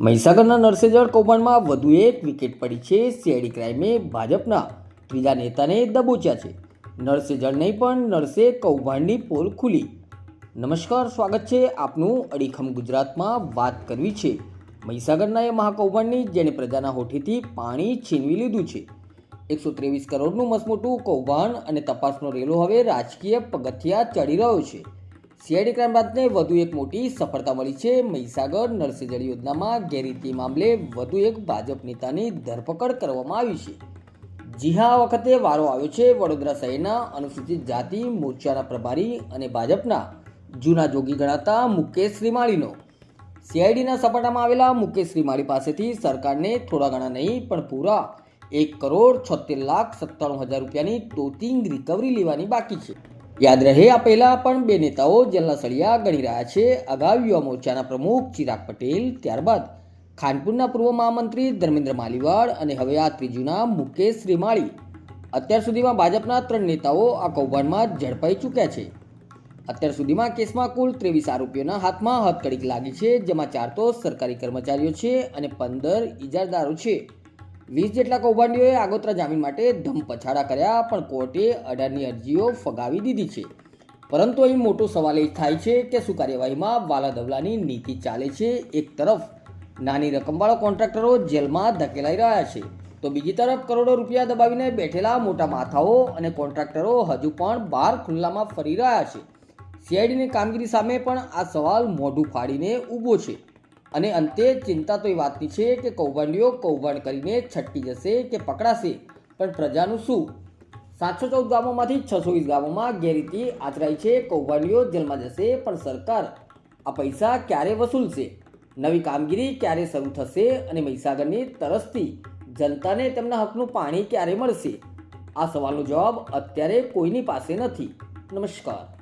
મહીસાગરના નરસેજળ કૌભાંડમાં વધુ એક વિકેટ પડી છે સીઆઈડી ક્રાઇમે ભાજપના ત્રીજા નેતાને દબોચ્યા છે. નરસેજળ નહીં પણ નરસે કૌભાંડની પોલ ખુલી. નમસ્કાર, સ્વાગત છે આપનું અડીખમ ગુજરાતમાં વાત કરવી છે. મહીસાગરના એ મહાકૌભાંડની જેણે પ્રજાના હોઠેથી પાણી છીનવી લીધું છે. એકસો ત્રેવીસ કરોડનું મસમોટું કૌભાંડ અને તપાસનો રેલો હવે રાજકીય પગથિયા ચડી રહ્યો છે. સીઆઈડી ક્રાઇમ બ્રાન્ચને વધુ એક મોટી સફળતા મળી છે. મહીસાગર નરસિંહજળ યોજનામાં ગેરરીતિ મામલે વધુ એક ભાજપ નેતાની ધરપકડ કરવામાં આવી છે. જી હા વખતે વારો આવ્યો છે. વડોદરા શહેરના અનુસૂચિત જાતિ, મોરચાના પ્રભારી અને ભાજપના જૂના જોગી ગણાતા મુકેશ શ્રીમાળીનો. સીઆઈડીના સપાટામાં આવેલા મુકેશ શ્રીમાળી પાસેથી સરકારને થોડા ઘણા નહીં, પણ પૂરા એક કરોડ છોતેર લાખ સત્તાણું હજાર રૂપિયાની ટોટિંગ રિકવરી લેવાની બાકી છે. યાદ રહે આ પહેલા પણ બે નેતાઓ જેલના સળિયા ગણી રહ્યા છે. અગાઉ યુવા મોરચાના પ્રમુખ ચિરાગ પટેલ, ત્યારબાદ ખાનપુરના પૂર્વ મહામંત્રી ધર્મેન્દ્ર માલીવાડ અને હવે આ ત્રીજુના મુકેશ શ્રીમાળી. અત્યાર સુધીમાં ભાજપના ત્રણ નેતાઓ આ કૌભાંડમાં ઝડપાઈ ચૂક્યા છે. અત્યાર સુધીમાં કેસમાં કુલ ત્રેવીસ આરોપીઓના હાથમાં હથકડીક લાગી છે, જેમાં ચાર તો સરકારી કર્મચારીઓ છે અને પંદર ઇજારદારો છે. વીસ જેટલા કૌભાંડીઓએ આગોતરા જામીન માટે ધમપછાડા કર્યા, પણ કોર્ટે અઢારની અરજીઓ ફગાવી દીધી છે. પરંતુ અહીં મોટો સવાલ એ થાય છે કે શું કાર્યવાહીમાં વાલા દવલાની નીતિ ચાલે છે એક તરફ? નાની રકમવાળા કોન્ટ્રાક્ટરો જેલમાં ધકેલાઈ રહ્યા છે, તો બીજી તરફ કરોડો રૂપિયા દબાવીને બેઠેલા મોટા માથાઓ અને કોન્ટ્રાક્ટરો હજુ પણ બહાર ખુલ્લામાં ફરી રહ્યા છે. સીઆઈડીની કામગીરી સામે પણ આ સવાલ મોઢું ફાડીને ઊભો છે. અને અંતે ચિંતા તો એ વાતની છે કે કૌભાંડીઓ કૌભાંડ કરીને છટકી જશે કે પકડાશે. પણ પ્રજાનું શું? સાતસો ચૌદ ગામોમાંથી છસો વીસ ગામોમાં ગેરરીતિ આચરાઈ છે, કૌભાંડીઓ જેલમાં જશે, પણ સરકાર આ પૈસા ક્યારે વસૂલશે? નવી કામગીરી ક્યારે શરૂ થશે અને મહીસાગરની તરસથી જનતાને તેમના હકનું પાણી ક્યારે મળશે? આ સવાલનો જવાબ અત્યારે કોઈની પાસે નથી. નમસ્કાર.